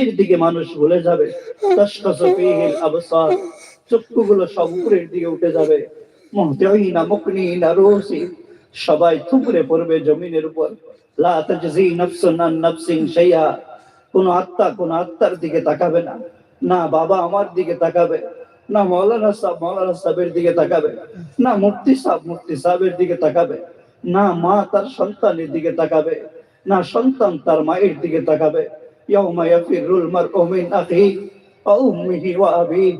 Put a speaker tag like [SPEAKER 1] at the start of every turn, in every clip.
[SPEAKER 1] এর দিকে মানুষ ভুলে যাবে চক্ষুগুলো সব উপরের দিকে উঠে যাবে। সবাই থুবড়ে পড়বে জমিনের উপর। কোন আত্মা কোন আত্মার দিকে তাকাবে না। না বাবা আমার দিকে তাকাবে, না মৌলানা সাহেব মৌলানা সাহেবের দিকে তাকাবে, না মুফতি সাহেব মুফতি সাহেবের দিকে তাকাবে, না মা তার সন্তানের দিকে তাকাবে, না সন্তান তার মায়ের দিকে তাকাবে। মিন আখিহি ওয়া উম্মিহি ওয়া আবিহি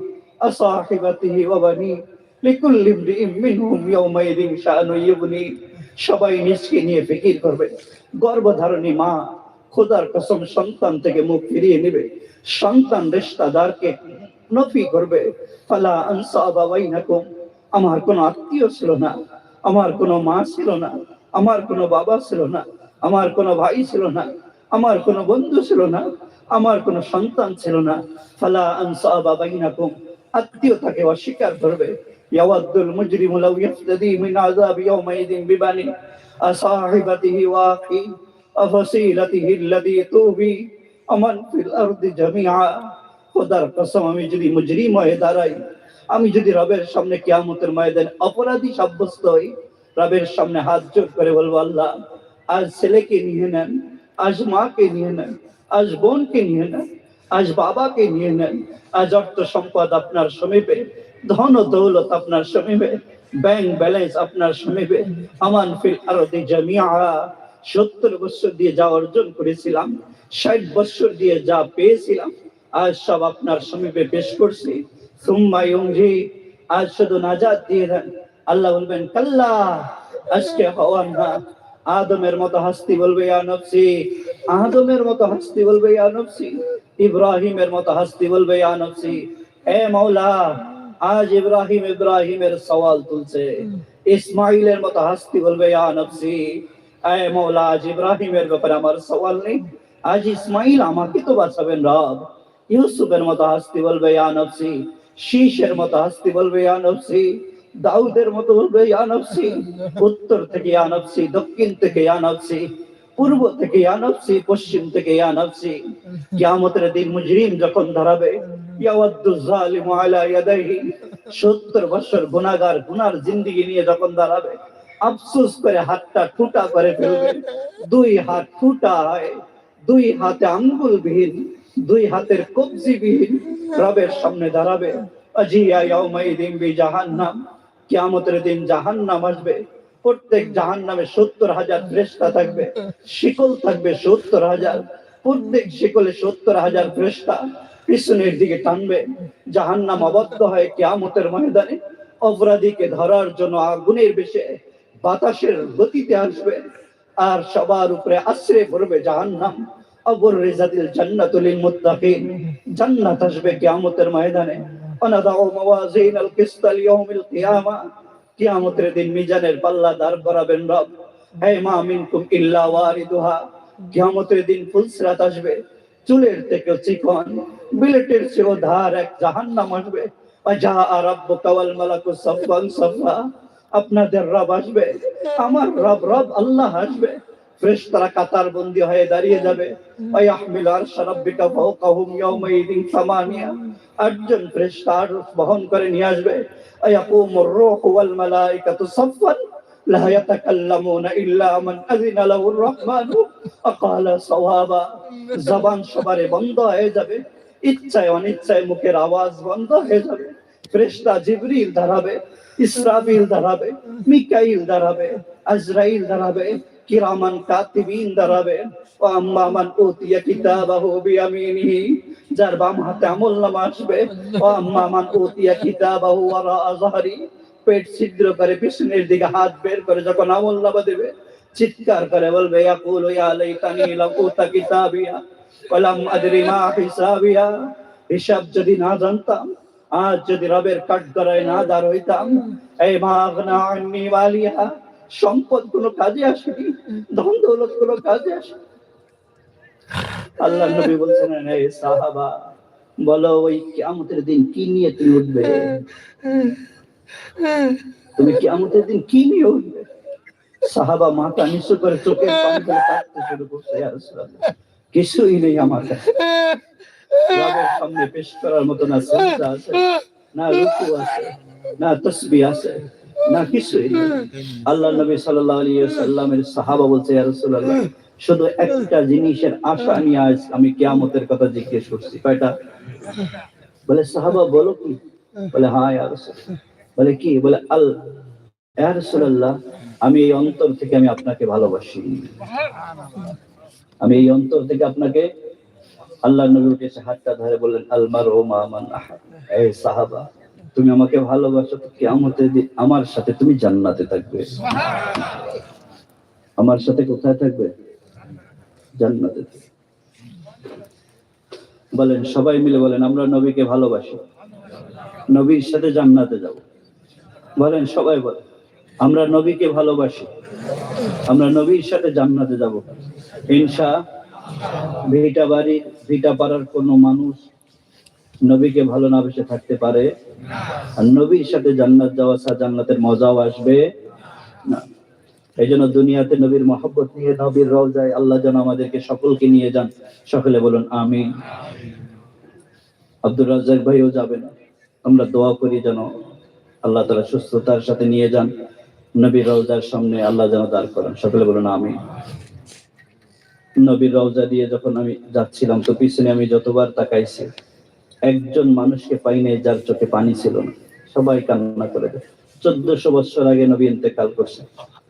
[SPEAKER 1] আসাহিবাতিহি ওয়া বানি লিকুল্লি ইমরিইম মিনহুম ইয়াউমাইযিন শাআনু ইউগনি সবাই নিজকে নিয়ে ফিকির করবে। গর্ভধারণী মা খোদার কসম সন্তান থেকে মুখ ফিরিয়ে নেবে। সন্তান রিশতাদারকে নফি করবে। ফালা আনসাবা বাইনাকুম। আমার কোনো আত্মীয় ছিল না। আমার কোনো মা ছিল না। আমার কোনো বাবা ছিল না। আমার কোনো ভাই ছিল না। আমার কোনো বন্ধু ছিল না, আমার কোনো সন্তান ছিল না। ফালা আনসাবা বাইনাকুম আত্মীয়তাকে অস্বীকার করবে। ইয়াওয়াদ্দুল মুজরিমু ইয়াফতাদি মিন আযাবি ইয়াওমাইযিন বিবানি আসাহিবাতিহি ওয়া আখি তুবি আমান ফিল আরদি জামিআ। খোদার কসম, আমি যদি মুজরিম হয়ে দাঁড়াই, আমি যদি রবের সামনে কিয়ামতের ময়দানে অপরাধী সাব্যস্ত হই, রবের সামনে হাত জোর করে বলব, আল্লাহ, আজ ছেলেকে নিয়ে নেন। আজ মাকে নিয়ে নেন, আজ বোনকে নিয়ে নেন, আজ বাবাকে নিয়ে নেন, আজ অর্থ সম্পদ আপনার সমীপে, ধন ও দৌলত আপনার সমীপে ব্যাংক ব্যালেন্স আপনার সমীপে, আমান ফিল আরদি জামিআ। সত্তর বছর দিয়ে যা অর্জন করেছিলাম, ষাট বছর দিয়ে যা পেয়েছিলাম, আজ সব আপনার সমীপে পেশ করছি। সুম্মা ইউমজি আজ শুধু নাজাত দিয়ে দেন। আল্লাহ বলবেন, কাল্লা, আজকে হওয়ার না। আদমের মতো হাস্তি বলবে, ইয়া আদমের মতো হাস্তি বলবে, ইয়া ইব্রাহিমের মতো হাস্তি বলবে, ইয়া এ মাওলা, আজ ইব্রাহিম ইব্রাহিমের সওয়াল তুলছে। ইসমাইলের মতো হাস্তি বলবে, ইয়া এ মাওলা, আজ ইব্রাহিমের ব্যাপারে আমার সওয়াল নেই। আজ ইসমাইল আমাকে তো বাঁচাবেন রব। ইউসুফের মতো হাস্তি বলবে, ইয়া শীষের মতো হাস্তি বলবে, ইয়া নফসি। দাউদের মতো বলবে, ইয়া নফসি। উত্তর থেকে, ইয়া নফসি। দক্ষিণ থেকে, ইয়া নফসি। পূর্ব থেকে, ইয়া নফসি। পশ্চিম থেকে, ইয়া নফসি। কিয়ামতের দিন মুজরিম যখন ধরাবে ইয়াওয়াদ্দু আলা ইয়াদাইহি 70 বছর গুনাহগার, গুনার জিন্দেগি নিয়ে যখন আফসোস করে হাতটা ঠুটা করে ফেলবে। দুই হাত ঠুটা হয় দুই হাতে আঙ্গুল বিহীন দুই হাতের কবজি বিহীন রবের সামনে দাঁড়াবে। আজিয়া ইয়াউমাইদিন বি জাহান্নাম কিয়ামতের দিন জাহান্নাম আসবে। প্রত্যেক জাহান্নামে সত্তর হাজার ফ্রেস্তা থাকবে। শিকল থাকবে সত্তর হাজার। প্রত্যেক শিকলে সত্তর হাজার ফ্রেস্তা পিছনের দিকে টানবে। জাহান্নাম অবদ্ধ হয় কিয়ামতের ময়দানে অপরাধীকে ধরার জন্য আগুনের বেশে বাতাসের গতিতে আসবে। আর সবার উপরে আশ্রে পড়বে জাহান্নাম। অবর রেজাদিল জান্নাতুল মুত্তাকিন। জান্নাত আসবে কিয়ামতের ময়দানে। অনাদাউ মাওয়াজিনাল কিসতাল ইয়াউমিল কিয়ামা। কিয়ামতের দিন মিজানের পাল্লা দাঁড় করাবেন রব। হে মা মিনকুম ইল্লা ওয়ারিদুহা। কিয়ামতের দিন ফুলসরাত আসবে। চুলের থেকে চিকন, বিলেটের চেয়েও ধার এক জাহান্নাম আসবে। যা রাব্বুকা ওয়াল মালাকু সাফান সাফা আপনাদের রব আসবে। আমার রব রব আল্লাহ আসবে। ফেরেশতারা কাতার বন্দী হয়ে দাঁড়িয়ে যাবে। আয়াহমিল আরশ রাব্বিকা ফাওকাহুম ইয়াউমাইদিন সামানিয়া। আটজন ফেরেশতা আরশ বহন করে নিয়ে আসবে। আয়াকুমুর রূহু ওয়াল মালাইকাতু সাফফান। লা ইয়াতাকাল্লামুনা ইল্লা মান আযিনা লাহুর রহমানু। আকালা সাওয়াবা। জবান সবারে বন্ধ হয়ে যাবে। ইচ্ছায় অনিচ্ছায় মুখের আওয়াজ বন্ধ হয়ে যাবে। ফেরেশতা জিবরিল দাঁড়াবে, ইসরাফিল দাঁড়াবে, মিকাইল দাঁড়াবে, আজরাইল দাঁড়াবে, কিরামান কাতিবিন দাঁড়াবে। আম্মা, মান উতিয়া কিতাবাহু বিয়ামিনিহি যার বাম হাতে আমল নামা আসবে। আম্মা, মান উতিয়া কিতাবাহু ওয়ারা আযহারি পেট ছিদ্র করে পিছনের দিকে হাত বের করে যখন আমল নামা দেবে, চিৎকার করে বলবে, ইয়াকুলু ইয়া লাইতানি লাম উতা কিতাবিয়া, ওয়ালাম আদরি মা হিসাবিয়া। হিসাব যদি না জানতাম আজ যদি রবের কাঠগড়ায় না দাঁড় হইতাম, এই মাগনা আন্নি ওয়ালিয়া সম্পদ কোনো কাজে আসেনি ধন দৌলত কোনো কাজে আসে আল্লাহ নবী বলছেন, হে সাহাবা, বলো ওই কিয়ামতের দিন কি নিয়ে তুমি উঠবে? তুমি কিয়ামতের দিন কি নিয়ে উঠবে? সাহাবা মাথা নিচু করে চোখের পানি কাঁদতে শুরু করছে কিছুই নেই আমার কাছে। রবের সামনে পেশ করার মতো না সিজদা আছে, না রুকু আছে, না তসবি আছে, না কিছুই আল্লাহ নবী সাল্লাল্লাহু আলাইহি ওয়াসাল্লামের সাহাবা বলছে শুধু একটা জিনিসের আশা নিয়ে আজ আমি কিয়ামতের কথা জিজ্ঞেস করছি। কয়টা? বলে, সাহাবা বলো কি? বলে হ্যাঁ ইয়া রাসূলুল্লাহ। বলে, কি? বলে, আল, ইয়া রাসূলুল্লাহ, আমি এই অন্তর থেকে আমি আপনাকে ভালোবাসি। আমি এই অন্তর থেকে আপনাকে আল্লাহ নবীর কাছে হাতটা ধরে বললেন আলমার ও মামান সাহাবা, তুমি আমাকে ভালোবাসো, তো কিয়ামতে দি- আমার সাথে তুমি জান্নাতে থাকবে। আমার সাথে কোথায় থাকবে? জান্নাতে বলেন, সবাই মিলে বলেন, আমরা নবীকে ভালোবাসি। নবীর সাথে জান্নাতে যাব। বলেন, সবাই বলেন, আমরা নবীকে ভালোবাসি। আমরা নবীর সাথে জান্নাতে যাব। ইনশা ভিটা বাড়ি ভিটা পাড়ার কোনো মানুষ নবীকে ভালো না বেসে থাকতে পারে। আর নবীর সাথে জান্নাত যাওয়া সা জান্নাতের মজাও আসবে না। এই জন্য দুনিয়াতে নবীর মহব্বত নিয়ে নবীর রওজায় আল্লাহ যেন আমাদেরকে সকলকে নিয়ে যান। সকলে বলুন আমি আব্দুর রাজ্জাক ভাইও যাবেন আমরা দোয়া করি যেন আল্লাহ তারা সুস্থতার সাথে নিয়ে যান। নবীর রওজার সামনে আল্লাহ যেন দাঁড় করেন। সকলে বলুন আমি নবীর রওজা দিয়ে যখন আমি যাচ্ছিলাম, তো পিছনে আমি যতবার তাকাইছি, একজন মানুষকে পাই নাই যার চোখে পানি ছিল না। সবাই কান্না করে দেয়। চোদ্দশো বছর আগে নবী ইন্তেকাল করছে,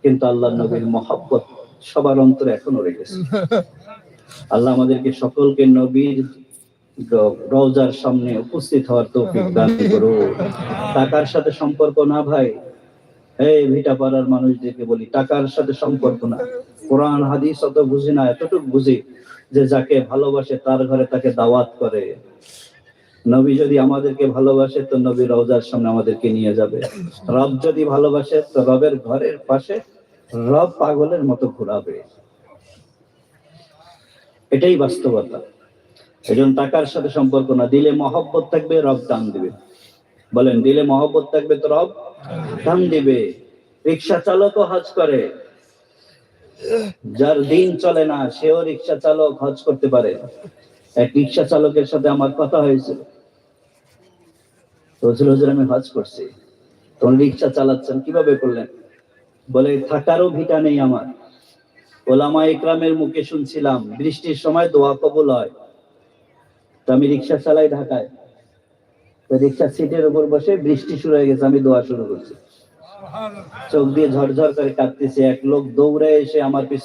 [SPEAKER 1] কিন্তু আল্লাহ নবীর মহাব্বত সবার অন্তরে এখনও রেখেছে আল্লাহ আমাদেরকে সকলকে নবীর রওজার সামনে উপস্থিত হওয়ার তৌফিক দান করুন টাকার সাথে সম্পর্ক না ভাই। এই ভিটা পাড়ার মানুষদেরকে বলি, টাকার সাথে সম্পর্ক না। কোরআন, হাদিস অত বুঝি না, এতটুকু বুঝি যে যাকে ভালোবাসে তার ঘরে তাকে দাওয়াত করে। নবী যদি আমাদেরকে ভালোবাসে, তো নবী রওজার সামনে আমাদেরকে নিয়ে যাবে। রব যদি ভালোবাসে, তো রবের ঘরের পাশে রব পাগলের মতো ঘোরাবে। এটাই বাস্তবতা। এই জন্য টাকার সাথে সম্পর্ক না, দিলে মহব্বত থাকবে, রব টান দিবে। বলেন, দিলে মহব্বত থাকবে তো রব টান দিবে। রিক্সা চালকও হজ করে। যার দিন চলে না সেও রিক্সা চালক হজ করতে পারে। এক রিক্সা চালকের সাথে আমার কথা হয়েছিল বলছিল, হুজুর আমি হজ করছি। তখন রিক্সা চালাচ্ছেন কীভাবে করলেন? বলে থাকারও ভিটা নেই আমার। ওলামা ইকরামের মুখে শুনছিলাম বৃষ্টির সময় দোয়া কবুল হয়। তো আমি রিক্সা চালাই ঢাকায়। রিক্সা সিটের উপর বসে বৃষ্টি শুরু হয়ে গেছে আমি দোয়া শুরু করছি। চোখ দিয়ে ঝরঝর করে কাঁদতেছে। এক লোক দৌড়ে এসে আমার পিছনে